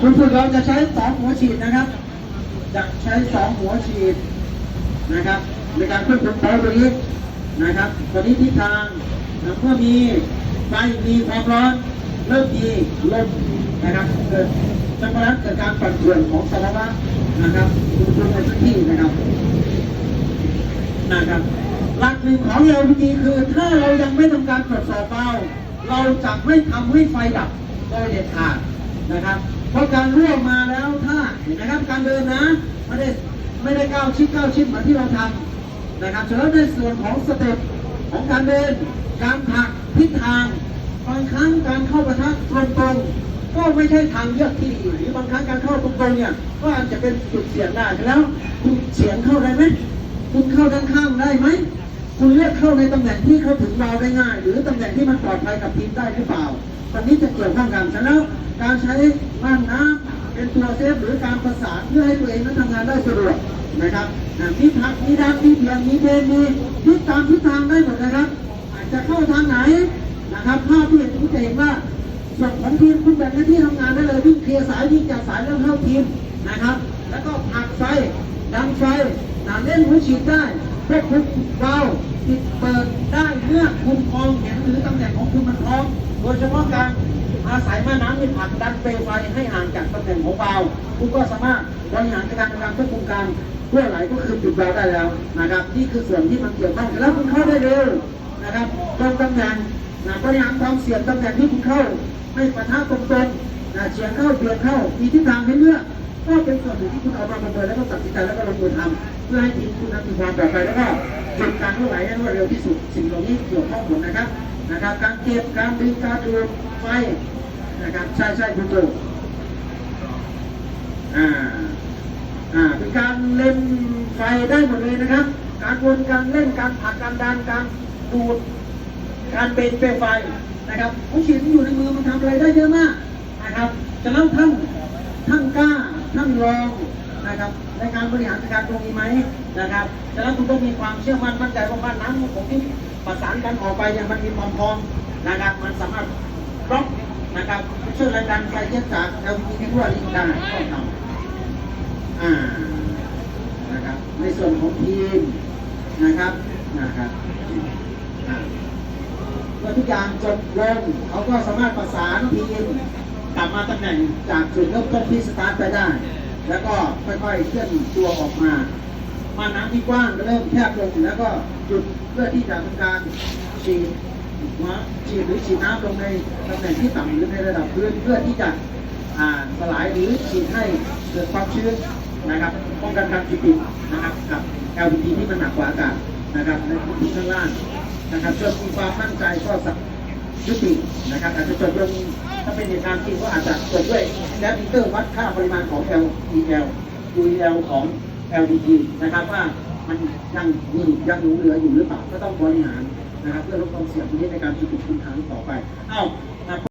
คุณฝึกเราจะใช้สองหัวฉีดนะครับ จะใช้สองหัวฉีดนะครับ ในการควบคุมเท้าตัวนี้นะครับตัวนี้ทิศทางนะเมื่อมีไฟมีความร้อนเริ่มมีลมนะครับเกิดจังหวะนั้นเกิดการปั่นป่วนของสภาวะนะครับอุณหภูมิในพื้นที่นะครับนะครับหลักหนึ่งของ LPG คือถ้าเรายังไม่ทำการตรวจสอบเบาเราจะไม่ทำให้ไฟดับโดยเด็ดขาดนะครับ เพราะการร่วมาแล้วถ้าเห็นนะครับการเดินนะไม่ได้ไม่ได้ก้าวชิดก้าวชิดเหมือนที่เราทำนะครับฉะนั้นในส่วนของสเต็ปของการเดิน การผลักทิศทางบางครั้งการเข้าประทะตรงๆก็ไม่ใช่ทางเลือกที่ดีหรือบางครั้งการเข้าตรงๆเนี่ยก็อาจจะเป็นจุดเสี่ยงได้แล้วคุณเฉียงเข้าได้ไหมคุณเข้าด้านข้างได้ไหมคุณเลือกเข้าในตำแหน่งที่เข้าถึงเราได้ง่าย หรือตำแหน่งที่มันปลอดภัยกับทีมได้หรือเปล่าตอนนี้จะเกี่ยวข้องกันฉะนั้นการใช้ ม่านน้ำเป็นตัวเซฟหรือการประสานเพื่อให้ตัวเองนั้นทำงานได้สะดวกนะครับมีพักมีดันมีเบี่ยงมีเบนมีทิศตามทิศทางได้หมดนะครับ อาจจะเข้าทางไหนนะครับภาพที่เห็นคุณจะเห็นว่าส่วนของทีมคุณแบ่งหน้าที่ทำงานได้เลยวิ่งเคลียร์สายวิ่งจากสายแล้วเข้าทีมนะครับ แล้วก็ผักไฟดันไฟนำเล่นหัวฉีดได้ควบคุมเบาปิดเปิดได้เมื่อคุณมองเห็นหรือตำแหน่งของคุณมันพร้อมโดยเฉพาะการ อาศัยแม่น้ำที่ผลักดันเปลวไฟให้ห่างจากตำแหน่งของเบาคุณก็สามารถบริหารการการควบคุมการเพื่อไหลก็คือปิดเบาได้แล้วนะครับ นี่คือส่วนที่มันเกี่ยวข้องแล้วคุณเข้าได้เร็วนะครับตรงตำแหน่งนะบริหารความเสี่ยงตำแหน่งที่คุณเข้าไม่ปะทะตรงๆนะเฉียงเข้าเบียดเข้ามีทิศทางให้เลือกก็เป็นส่วนหนึ่งที่คุณเอามาประเมินแล้วก็ตัดสินใจแล้วก็ลงมือทำเพื่อให้ทีมคุณทำมีความปลอดภัยแล้วก็เก็บการรั่วไหลให้รวดเร็วที่สุด สิ่งเหล่านี้เกี่ยวข้องหมดนะครับนะครับ การเก็บการดึงการดูดไฟ นะครับ ใช่ใช่คุณโจอ่าอ่าเป็นการเล่นไฟได้หมดเลยนะครับ การวนการเล่นการผลักการดันการดูดการเป็นเปลวไฟนะครับผู้ฉีดที่อยู่ในมือมันทำอะไรได้เยอะมากนะครับจะเล่าท่านท่านกล้าท่านรองนะครับ ในการบริหารจัดการตรงนี้ไหมนะครับจะนั้นคุณต้องมีความเชื่อมั่นมั่นใจว่าบ้านน้ำของผมที่ประสานกันออกไปเนี่ยมันมีความพร้อมนะครับ มันสามารถบล็อก นะครับช่วยรายการไฟเย็นจาก LPG ที่รั่วนี้ได้ก็ทำอ่านะครับ ในส่วนของทีมนะครับนะครับเมื่อทุกอย่างจบลงเขาก็สามารถประสานทีมกลับมาตำแหน่งจากจุดเริ่มต้นที่สตาร์ทไปได้ แล้วก็ค่อยๆเคลื่อนตัวออกมามาน้ำที่กว้างก็เริ่มแคบลงแล้วก็หยุดเพื่อที่จะทำการฉีด หัวฉีดหรือฉีดน้ำลงในตำแหน่งที่ต่ำหรือในระดับพื้นเพื่อที่จะอ่าสลายหรือฉีดให้เกิดความชื้นนะครับ ป้องกันการติดติดนะครับกับ LPG ที่มันหนักกว่าอากาศนะครับในพื้นที่ข้างล่างนะครับจนมีความมั่นใจก็สักยุตินะครับอาจจะจบลงถ้าเป็นเหตุการณ์จริงก็อาจจะจบด้วยแลมิเตอร์วัดค่าปริมาณของ LEL UEL ของ LDG นะครับว่ามันยังมียังหลงเหลืออยู่หรือเปล่าก็ต้องบริหาร นะครับเพื่อลดความเสี่ยงตรงนี้ในการจุดคุมทางต่อไปเอ้า